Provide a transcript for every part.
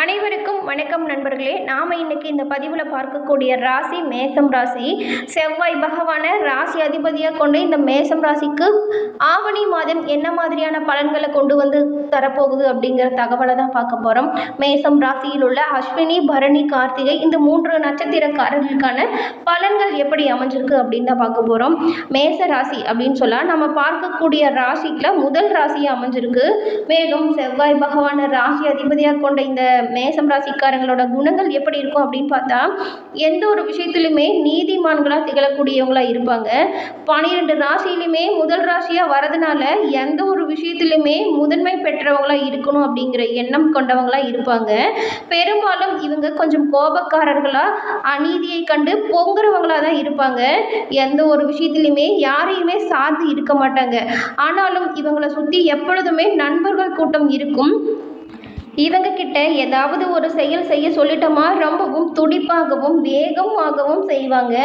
அனைவருக்கும் வணக்கம் நண்பர்களே. நாம் இன்னைக்கு இந்த பதிவில் பார்க்கக்கூடிய ராசி மேசம் ராசி. செவ்வாய் பகவான ராசி அதிபதியாக கொண்டு இந்த மேசம் ராசிக்கு ஆவணி மாதம் என்ன மாதிரியான பலன்களை கொண்டு வந்து தரப்போகுது அப்படிங்கிற தகவலை தான் பார்க்க போகிறோம் மேசம் ராசியில் உள்ள அஸ்வினி பரணி கார்த்திகை இந்த மூன்று நட்சத்திரக்காரர்களுக்கான பலன்கள் எப்படி அமைஞ்சிருக்கு அப்படின்னு தான் பார்க்க போகிறோம் மேச ராசி அப்படின்னு சொல்லலாம் நம்ம பார்க்கக்கூடிய ராசியில் முதல் ராசியாக அமைஞ்சிருக்கு. மேலும் செவ்வாய் பகவான ராசி அதிபதியாக கொண்ட இந்த மேசம் ராசிக்காரங்களோட குணங்கள் எப்படி இருக்கும் அப்படின்னு பார்த்தா எந்த ஒரு விஷயத்துலையுமே நீதிமான்களாக திகழக்கூடியவங்களாக இருப்பாங்க. பனிரெண்டு ராசியிலுமே முதல் ராசியாக வரதுனால எந்த ஒரு விஷயத்துலையுமே முதன்மை பெற்றவங்களாக இருக்கணும் அப்படிங்கிற எண்ணம் கொண்டவங்களாக இருப்பாங்க. பெரும்பாலும் இவங்க கொஞ்சம் கோபக்காரர்களாக அநீதியை கண்டு பொங்குறவங்களாக தான் இருப்பாங்க. எந்த ஒரு விஷயத்துலையுமே யாரையுமே சார்ந்து இருக்க மாட்டாங்க. ஆனாலும் இவங்களை சுற்றி எப்பொழுதுமே நண்பர்கள் கூட்டம் இருக்கும். இவங்க கிட்ட ஏதாவது ஒரு செயல் செய்ய சொல்லிட்டோமா? ரொம்பவும் துடிப்பாகவும் வேகமாகவும் செய்வாங்க.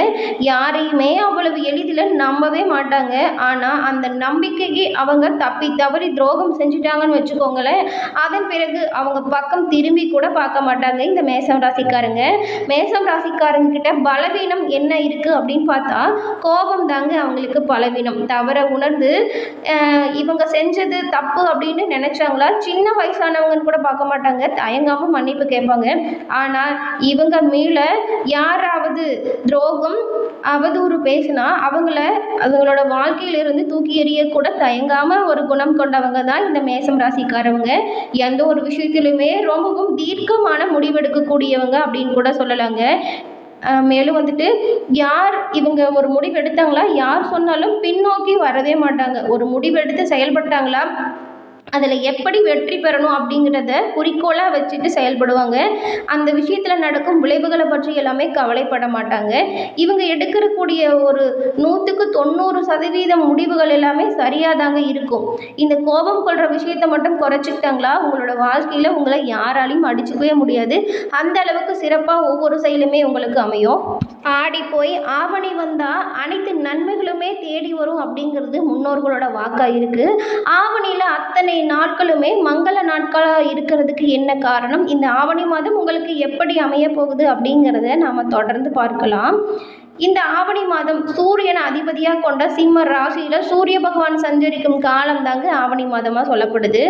யாரையுமே அவ்வளவு எளிதில் நம்பவே மாட்டாங்க. ஆனால் அந்த நம்பிக்கைக்கு அவங்க தப்பி தவறி துரோகம் செஞ்சுட்டாங்கன்னு வச்சுக்கோங்களேன். அதன் பிறகு அவங்க பக்கம் திரும்பி கூட பார்க்க மாட்டாங்க இந்த மேசம் ராசிக்காரங்க. மேசம் ராசிக்காரங்க கிட்ட பலவீனம் என்ன இருக்குது அப்படின்னு பார்த்தா கோபம் தாங்க அவங்களுக்கு பலவீனம். தவற உணர்ந்து இவங்க செஞ்சது தப்பு அப்படின்னு நினச்சாங்களா? சின்ன வயசானவங்கன்னு கூட பார்க்க மாட்டாங்க தயங்காமல் மன்னிப்பு கேட்பாங்க. ஆனால் இவங்க மேல யாராவது துரோகம் அவதூறு பேசினா அவங்கள அவங்களோட வாழ்க்கையிலிருந்து தூக்கி எறிய கூட தயங்காமல் ஒரு குணம் கொண்டவங்க தான் இந்த மேசம் ராசிக்காரவங்க. எந்த ஒரு விஷயத்திலுமே ரொம்பவும் தீர்க்கமான முடிவெடுக்கக்கூடியவங்க அப்படின்னு கூட சொல்லலாங்க. மேலும் வந்துட்டு யார் இவங்க ஒரு முடிவு எடுத்தாங்களா யார் சொன்னாலும் பின்னோக்கி வரவே மாட்டாங்க. ஒரு முடிவு எடுத்து செயல்பட்டாங்களா? அதில் எப்படி வெற்றி பெறணும் அப்படிங்கிறத குறிக்கோளாக வச்சுட்டு செயல்படுவாங்க. அந்த விஷயத்தில் நடக்கும் விளைவுகளை பற்றி எல்லாமே கவலைப்பட மாட்டாங்க. இவங்க எடுக்கக்கூடிய ஒரு நூற்றுக்கு தொண்ணூறு சதவீதம் முடிவுகள் எல்லாமே சரியாக தாங்க இருக்கும். இந்த கோபம் கொள்கிற விஷயத்தை மட்டும் குறைச்சிக்கிட்டாங்களா? உங்களோட வாழ்க்கையில் உங்களை யாராலையும் அடிச்சுக்கவே முடியாது. அந்த அளவுக்கு சிறப்பாக ஒவ்வொரு செயலுமே உங்களுக்கு அமையும். ஆடி போய் ஆவணி வந்தால் அனைத்து நன்மைகளுமே தேடி வரும் அப்படிங்கிறது முன்னோர்களோட வாக்காக இருக்குது ஆவணியில் அத்தனை நாட்களுமே மங்கள நாட்களாக இருக்கிறதுக்கு என்ன காரணம்? இந்த ஆவணி மாதம் உங்களுக்கு எப்படி அமைய போகுது அப்படிங்கிறத நாம் தொடர்ந்து பார்க்கலாம். இந்த ஆவணி மாதம் சூரியனை அதிபதியாக கொண்ட சிம்ம ராசியில் சூரிய பகவான் சஞ்சரிக்கும் காலம் தாங்க ஆவணி மாதமாக சொல்லப்படுது.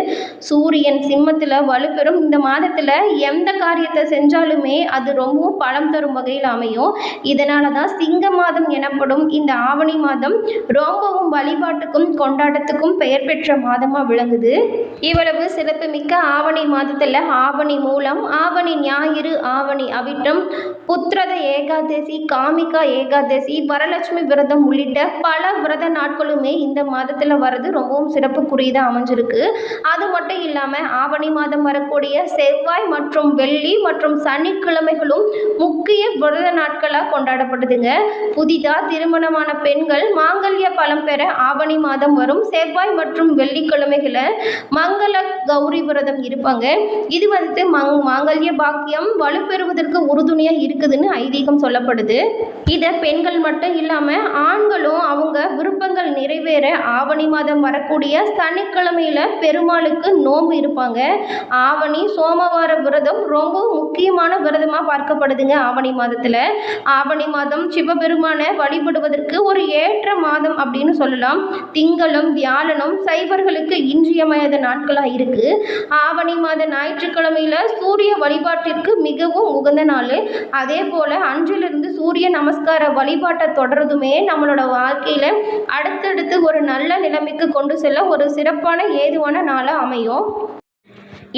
சூரியன் சிம்மத்தில் வலுப்பெறும். இந்த மாதத்தில் எந்த காரியத்தை செஞ்சாலுமே அது ரொம்பவும் பலம் தரும் வகையில் அமையும். இதனால தான் சிங்க மாதம் எனப்படும் இந்த ஆவணி மாதம் ரொம்பவும் வழிபாட்டுக்கும் கொண்டாட்டத்துக்கும் பெயர் பெற்ற மாதமாக விளங்குது. இவ்வளவு சிறப்புமிக்க ஆவணி மாதத்தில் ஆவணி மூலம் ஆவணி ஞாயிறு ஆவணி அவிட்டம் புத்திரத ஏகாதசி காமிகா ஏகாதசி வரலட்சுமி விரதம் உள்ளிட்ட பல விரத நாட்களுமே இந்த மாதத்தில் வர்றது ரொம்பவும் சிறப்புக்குரியதாக அமைஞ்சிருக்கு. அது மட்டும் இல்லாமல் ஆவணி மாதம் வரக்கூடிய செவ்வாய் மற்றும் வெள்ளி மற்றும் சனிக்கிழமைகளும் முக்கிய விரத நாட்களாக கொண்டாடப்படுதுங்க. புதிதாக திருமணமான பெண்கள் மாங்கல்ய பலம் பெற ஆவணி மாதம் வரும். செவ்வாய் மற்றும் வெள்ளிக்கிழமைகளை மங்கள கௌரி விரதம் இருப்பாங்க. இது வந்து மங் மாங்கல்ய பாக்கியம் வலுப்பெறுவதற்கு உறுதுணையாக இருக்குதுன்னு ஐதீகம் சொல்லப்படுது. இதை பெண்கள் மட்டும் இல்லாமல் ஆண்களும் அவங்க விருப்பங்கள் நிறைவேற ஆவணி மாதம் வரக்கூடிய சனிக்கிழமையில் பெருமாளுக்கு நோம்பு இருப்பாங்க. ஆவணி சோமவார விரதம் ரொம்ப முக்கியமான விரதமாக பார்க்கப்படுதுங்க ஆவணி மாதத்தில். ஆவணி மாதம் சிவபெருமானை வழிபடுவதற்கு ஒரு ஏற்ற மாதம் அப்படின்னு சொல்லலாம். திங்களும் வியாழனும் சைவர்களுக்கு இன்றியமையாத நாட்களாக இருக்குது ஆவணி மாத ஞாயிற்றுக்கிழமையில சூரிய வழிபாட்டிற்கு மிகவும் உகந்த நாள். அதே போல் அன்றிலிருந்து சூரிய நமஸ்கார வழிபாட்டை தொடர்றதுமே நம்மளோட வாழ்க்கையில் அடுத்தடுத்து ஒரு நல்ல நிலைமைக்கு கொண்டு செல்ல ஒரு சிறப்பான ஏதுவான நாளாக அமையும்.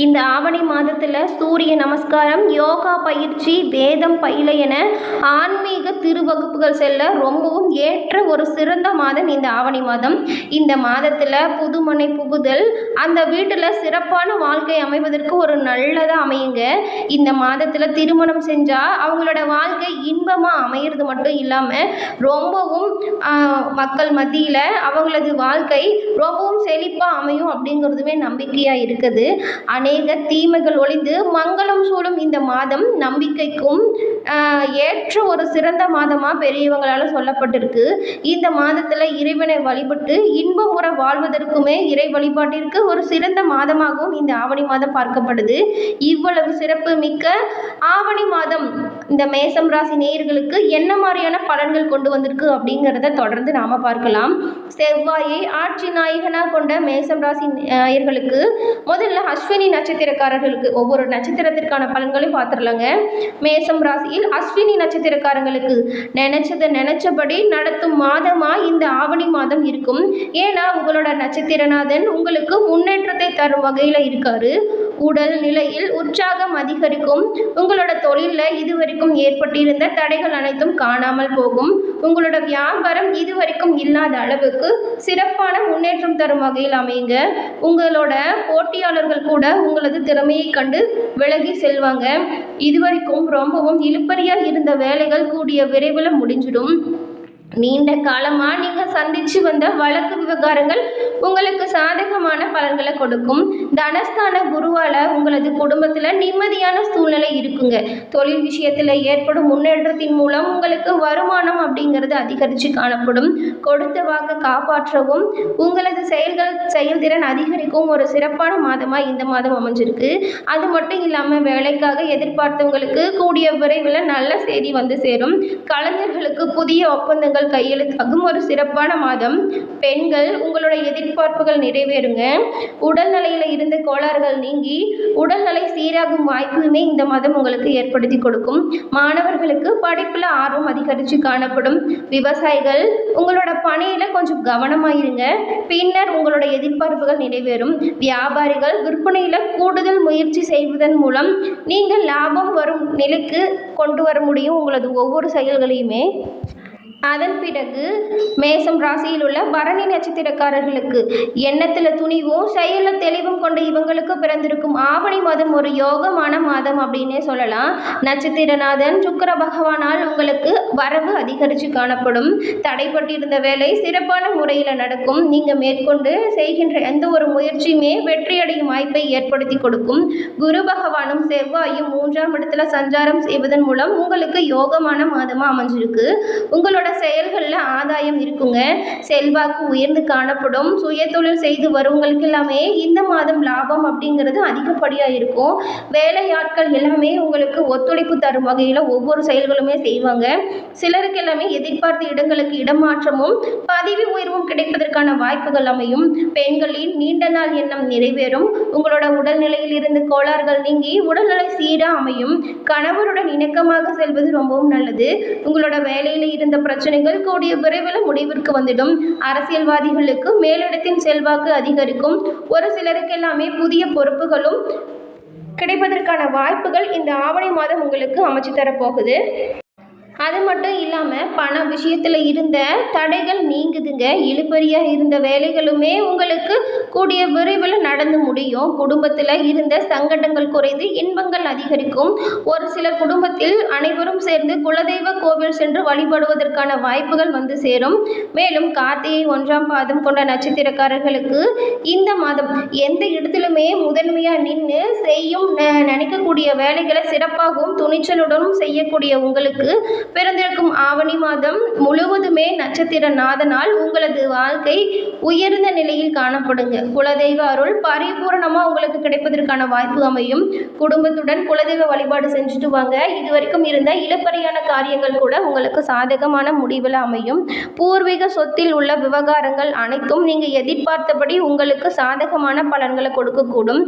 இந்த ஆவணி மாதத்தில் சூரிய நமஸ்காரம் யோகா பயிற்சி வேதம் பயில என ஆன்மீக திருவகுப்புகள் செல்ல ரொம்பவும் ஏற்ற ஒரு சிறந்த மாதம் இந்த ஆவணி மாதம். இந்த மாதத்தில் புதுமனை புகுதல் அந்த வீட்டில் சிறப்பான வாழ்க்கை அமைவதற்கு ஒரு நல்லதாக அமையுங்க. இந்த மாதத்தில் திருமணம் செஞ்சால் அவங்களோட வாழ்க்கை இன்பமாக அமையிறது மட்டும் இல்லாமல் ரொம்பவும் மக்கள் மத்தியில் அவங்களது வாழ்க்கை ரொம்பவும் செழிப்பாக அமையும் அப்படிங்கிறதுமே நம்பிக்கையாக இருக்குது. அநேக தீமைகள் ஒளிந்து மங்களம் சூழும் இந்த மாதம் நம்பிக்கைக்கும் ஏற்ற ஒரு சிறந்த மாதமாக பெரியவங்களால் சொல்லப்பட்டிருக்கு. இந்த மாதத்தில் இறைவனை வழிபட்டு இன்பம் இன்பமுற வாழ்வதற்குமே இறை வழிபாட்டிற்கு ஒரு சிறந்த மாதமாகவும் இந்த ஆவணி மாதம் பார்க்கப்படுது. இவ்வளவு சிறப்பு மிக்க ஆவணி மாதம் இந்த மேசம் ராசி நேயர்களுக்கு என்ன மாதிரியான பலன்கள் கொண்டு வந்திருக்கு அப்படிங்கிறத தொடர்ந்து நாம் பார்க்கலாம். செவ்வாயை ஆட்சி நாயகனாக கொண்ட மேசம் ராசி நேயர்களுக்கு முதல்ல அஸ்வினி நட்சத்திரக்காரர்களுக்கு ஒவ்வொரு நட்சத்திரத்திற்கான பலன்களையும் பார்த்துடலாங்க. மேசம் ராசியில் அஸ்வினி நட்சத்திரக்காரங்களுக்கு நினைச்சதை நினைச்சபடி நடத்தும் மாதமாக இந்த ஆவணி மாதம் இருக்கும். ஏன்னா உங்களோட நட்சத்திரநாதன் உங்களுக்கு முன்னேற்றத்தை தரும் வகையில் இருக்காரு. உடல் நிலையில் உற்சாகம் அதிகரிக்கும். உங்களோட தொழிலில் இதுவரைக்கும் ஏற்பட்டிருந்த தடைகள் அனைத்தும் காணாமல் போகும். உங்களோட வியாபாரம் இதுவரைக்கும் இல்லாத அளவுக்கு சிறப்பான முன்னேற்றம் தரும் வகையில் அமையுங்க உங்களோட போட்டியாளர்கள் கூட உங்களது திறமையை கண்டு விலகி செல்வாங்க. இதுவரைக்கும் ரொம்பவும் இழுப்பறியாக இருந்த வேலைகள் கூடிய விரைவில் முடிஞ்சிடும். நீண்ட காலமாக நீங்கள் சந்திச்சு வந்த வழக்கு விவகாரங்கள் உங்களுக்கு சாதகமான பலன்களை கொடுக்கும். தனஸ்தான குருவால் உங்களது குடும்பத்தில் நிம்மதியான சூழ்நிலை இருக்குங்க. தொழில் விஷயத்தில் ஏற்படும் முன்னேற்றத்தின் மூலம் உங்களுக்கு வருமானம் அப்படிங்கிறது அதிகரித்து காணப்படும். கொடுத்த வாக்கை காப்பாற்றவும் உங்களது செயல்கள் செயல்திறன் அதிகரிக்கும் ஒரு சிறப்பான மாதமாக இந்த மாதம் அமைஞ்சிருக்கு. அது மட்டும் இல்லாமல் வேலைக்காக எதிர்பார்த்தவங்களுக்கு கூடிய விரைவில் நல்ல செய்தி வந்து சேரும். கலைஞர்களுக்கு புதிய ஒப்பந்தங்கள் உங்கள் கையெழுத்தாகும் ஒரு சிறப்பான மாதம். பெண்கள் உங்களோட எதிர்பார்ப்புகள் நிறைவேறுங்க. உடல்நிலையில் இருந்த கோளாறுகள் நீங்கி உடல்நிலை சீராகும் வாய்ப்புமே இந்த மாதம் உங்களுக்கு ஏற்படுத்தி கொடுக்கும். மாணவர்களுக்கு படிப்பில் ஆர்வம் அதிகரித்து காணப்படும். விவசாயிகள் உங்களோட பணியில் கொஞ்சம் கவனமாக இருங்க. பின்னர் உங்களோட எதிர்பார்ப்புகள் நிறைவேறும். வியாபாரிகள் விற்பனையில் கூடுதல் முயற்சி செய்வதன் மூலம் நீங்கள் லாபம் வரும் நிலைக்கு கொண்டு வர முடியும் உங்களது ஒவ்வொரு செயல்களையுமே. அதன் பிறகு மேசம் ராசியில் உள்ள பரணி நட்சத்திரக்காரர்களுக்கு எண்ணத்தில் துணிவும் செயலில் தெளிவும் கொண்ட இவங்களுக்கு பிறந்திருக்கும் ஆவணி மாதம் ஒரு யோகமான மாதம் அப்படின்னே சொல்லலாம். நட்சத்திரநாதன் சுக்கர பகவானால் உங்களுக்கு வரவு அதிகரித்து காணப்படும். தடைப்பட்டிருந்த வேலை சிறப்பான முறையில் நடக்கும். நீங்கள் மேற்கொண்டு செய்கின்ற எந்த ஒரு முயற்சியுமே வெற்றியடையும் வாய்ப்பை ஏற்படுத்தி கொடுக்கும். குரு பகவானும் செவ்வாயும் மூன்றாம் இடத்துல சஞ்சாரம் செய்வதன் மூலம் உங்களுக்கு யோகமான மாதமாக அமைஞ்சிருக்கு. உங்களோட செயல்களில் ஆதாயம் இருக்குங்க. செல்வாக்கு உயர்ந்து காணப்படும். சுயதொழில் செய்து வரவங்களுக்கு எல்லாமே இந்த மாதம் லாபம் அப்படிங்கிறது அதிகப்படியாக இருக்கும். வேலையாட்கள் எல்லாமே உங்களுக்கு ஒத்துழைப்பு தரும் வகையில் ஒவ்வொரு செயல்களுமே செய்வாங்க. சிலருக்கு எல்லாமே எதிர்பார்த்த இடங்களுக்கு இடமாற்றமும் பதவி உயர்வும் கிடைப்பதற்கான வாய்ப்புகள் அமையும். பெண்களின் நீண்ட நாள் எண்ணம் நிறைவேறும். உங்களோட உடல்நிலையில் இருந்து கோளாறுகள் நீங்கி உடல்நிலை சீராக அமையும். கணவருடன் இணக்கமாக செல்வது ரொம்பவும் நல்லது. உங்களோட வேலையில் இருந்த பிரச்சனைகள் கூடிய விரைவில் முடிவிற்கு வந்துடும். அரசியல்வாதிகளுக்கு மேலிடத்தின் செல்வாக்கு அதிகரிக்கும். ஒரு சிலருக்கெல்லாமே புதிய பொறுப்புகளும் கிடைப்பதற்கான வாய்ப்புகள் இந்த ஆவணி மாதம் உங்களுக்கு அமைச்சு தரப்போகுது. அது மட்டும் இல்லாமல் பண விஷயத்தில் இருந்த தடைகள் நீங்குதுங்க. இழுபறியாக இருந்த வேலைகளுமே உங்களுக்கு கூடிய விரைவில் நடந்து முடியும். குடும்பத்தில் இருந்த சங்கடங்கள் குறைந்து இன்பங்கள் அதிகரிக்கும். ஒரு சில குடும்பத்தில் அனைவரும் சேர்ந்து குலதெய்வ கோவில் சென்று வழிபடுவதற்கான வாய்ப்புகள் வந்து சேரும். மேலும் கார்த்திகை ஒன்றாம் பாதம் கொண்ட நட்சத்திரக்காரர்களுக்கு இந்த மாதம் எந்த இடத்திலுமே முதன்மையாக நின்று செய்யும் நினைக்கக்கூடிய வேலைகளை சிறப்பாகவும் துணிச்சலுடனும் செய்யக்கூடிய உங்களுக்கு பிறந்திருக்கும் ஆவணி மாதம் முழுவதுமே நட்சத்திர நாதனால் உங்களது வாழ்க்கை உயர்ந்த நிலையில் காணப்படுங்க. குலதெய்வ அருள் பரிபூரணமாக உங்களுக்கு கிடைப்பதற்கான வாய்ப்பு அமையும். குடும்பத்துடன் குலதெய்வ வழிபாடு செஞ்சுட்டு வாங்க. இது வரைக்கும் இருந்த இழுப்பறியான காரியங்கள் கூட உங்களுக்கு சாதகமான முடிவில் அமையும். பூர்வீக சொத்தில் உள்ள விவகாரங்கள் அனைத்தும் நீங்கள் எதிர்பார்த்தபடி உங்களுக்கு சாதகமான பலன்களை கொடுக்கக்கூடும்.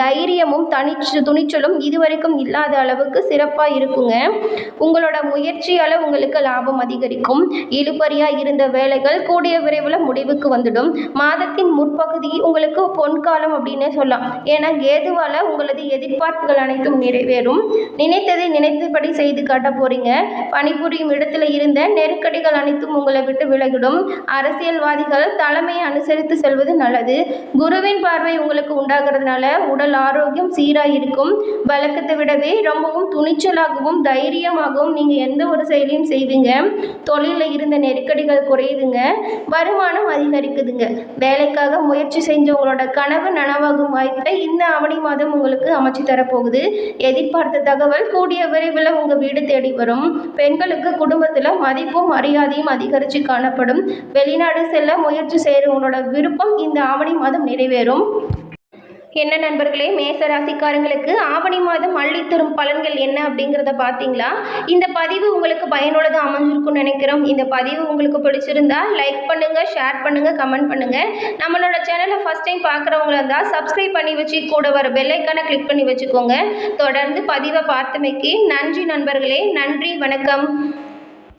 தைரியமும் தனிச்சு துணிச்சலும் இதுவரைக்கும் இல்லாத அளவுக்கு சிறப்பாக இருக்குங்க. உங்களோட வெற்றியால் உங்களுக்கு லாபம் அதிகரிக்கும். இழுபறியாக இருந்த வேலைகள் கூடிய விரைவில் முடிவுக்கு வந்துடும். மாதத்தின் முற்பகுதி உங்களுக்கு பொன்காலம் அப்படின்னே சொல்லலாம். ஏன்னா கேதுவால் உங்களது எதிர்பார்ப்புகள் அனைத்தும் நிறைவேறும். நினைத்ததை நினைத்தபடி செய்து காட்ட போறீங்க. பணிபுரியும் இடத்துல இருந்த நெருக்கடிகள் அனைத்தும் உங்களை விட்டு விலகிடும். அரசியல்வாதிகள் தலைமையை அனுசரித்து செல்வது நல்லது. குருவின் பார்வை உங்களுக்கு உண்டாகிறதுனால உடல் ஆரோக்கியம் சீராக இருக்கும் வழக்கத்தை விடவே ரொம்பவும் துணிச்சலாகவும் தைரியமாகவும் நீங்கள் எந்த ஒரு செயலையும் செய்வீங்க. தொழிலில் இருந்த நெருக்கடிகள் குறையுதுங்க. வருமானம் அதிகரிக்குதுங்க. வேலைக்காக முயற்சி செஞ்சவங்களோட கனவு நனவாகும் வாய்ப்பை இந்த ஆவணி மாதம் உங்களுக்கு அமைச்சு தரப்போகுது. எதிர்பார்த்த தகவல் கூடிய விரைவில் உங்கள் வீடு தேடி வரும். பெண்களுக்கு குடும்பத்தில் மதிப்பும் மரியாதையும் அதிகரித்து காணப்படும். வெளிநாடு செல்ல முயற்சி செய்கிறவங்களோட விருப்பம் இந்த ஆவணி மாதம் நிறைவேறும். என்ன நண்பர்களே? மேச ராசிக்காரங்களுக்கு ஆவணி மாதம் அள்ளித்தரும் பலன்கள் என்ன அப்படிங்கிறத பார்த்தீங்களா? இந்த பதிவு உங்களுக்கு பயனுள்ளதாக அமைஞ்சிருக்கும்னு நினைக்கிறோம். இந்த பதிவு உங்களுக்கு பிடிச்சிருந்தா லைக் பண்ணுங்கள் ஷேர் பண்ணுங்கள் கமெண்ட் பண்ணுங்கள் நம்மளோட சேனலை ஃபஸ்ட் டைம் பார்க்குறவங்களா இருந்தால் சப்ஸ்கிரைப் பண்ணி வச்சு கூட வர பெல்லைக்கான கிளிக் பண்ணி வச்சுக்கோங்க. தொடர்ந்து பதிவை பார்த்தமைக்கு நன்றி நண்பர்களே. நன்றி வணக்கம்.